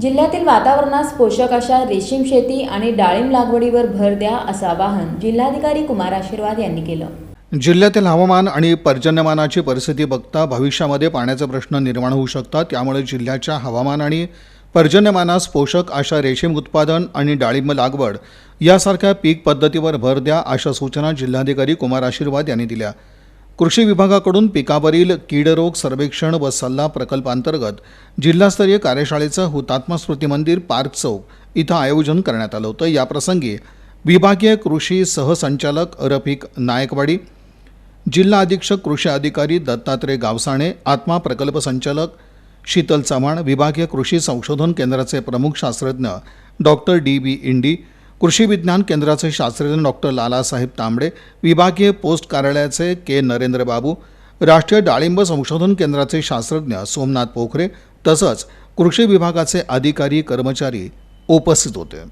जिल्ह्यातील वातावरणास पोषक अशा रेशीम शेती आणि डाळिंब लागवडीवर भर द्या असं आवाहन जिल्हाधिकारी कुमार आशीर्वाद यांनी केलं. जिल्ह्यातील हवामान आणि पर्जन्यमानाची परिस्थिती बघता भविष्यामध्ये पाण्याचा प्रश्न निर्माण होऊ शकतात. त्यामुळे जिल्ह्याच्या हवामान आणि पर्जन्यमानास पोषक अशा रेशीम उत्पादन आणि डाळिंब लागवड यासारख्या पीक पद्धतीवर भर द्या अशा सूचना जिल्हाधिकारी कुमार आशीर्वाद यांनी दिल्या. कृषी विभागाकडून पिकावरील कीडरोग सर्वेक्षण व सल्ला प्रकल्पांतर्गत जिल्हास्तरीय कार्यशाळेचं हुतात्मा स्मृती मंदिर पार्क चौक इथं आयोजन करण्यात आलं होतं. याप्रसंगी विभागीय कृषी सहसंचालक रफिक नायकवाडी जिल्हा अधीक्षक कृषी अधिकारी दत्तात्रय गावसाणे आत्मा प्रकल्प संचालक शीतल चव्हाण विभागीय कृषी संशोधन केंद्राचे प्रमुख शास्त्रज्ञ डॉक्टर डी बी इंडी कृषी विज्ञान केंद्राचे शास्त्रज्ञ डॉक्टर लालासाहेब तांबडे विभागीय पोस्ट कार्यालयाचे के नरेंद्र बाबू राष्ट्रीय डाळिंब संशोधन केंद्राचे शास्त्रज्ञ सोमनाथ पोखरे तसंच कृषी विभागाचे अधिकारी कर्मचारी उपस्थित होते.